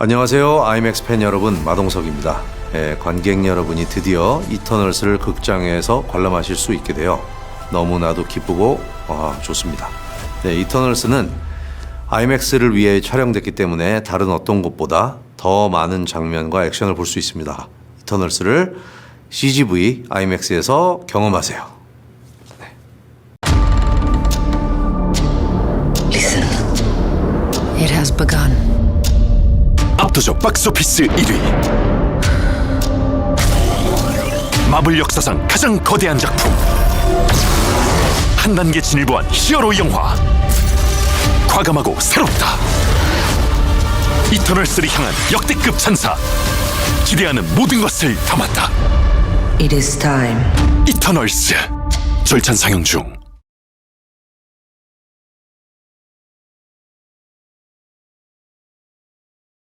안녕하세요. 아이맥스 팬 여러분, 마동석입니다. 예, 관객 여러분이 드디어 이터널스를 극장에서 관람하실 수 있게 되어 너무나도 기쁘고 아, 좋습니다. 네, 이터널스는 아이맥스를 위해 촬영됐기 때문에 다른 어떤 곳보다 더 많은 장면과 액션을 볼 수 있습니다. 이터널스를 CGV 아이맥스에서 경험하세요. Listen. It has begun. 압도적 박스오피스 1위. 마블 역사상 가장 거대한 작품. 한 단계 진일보한 히어로 영화. 과감하고 새롭다. 이터널스를 향한 역대급 찬사. 기대하는 모든 것을 담았다. It is time. 이터널스. 절찬 상영 중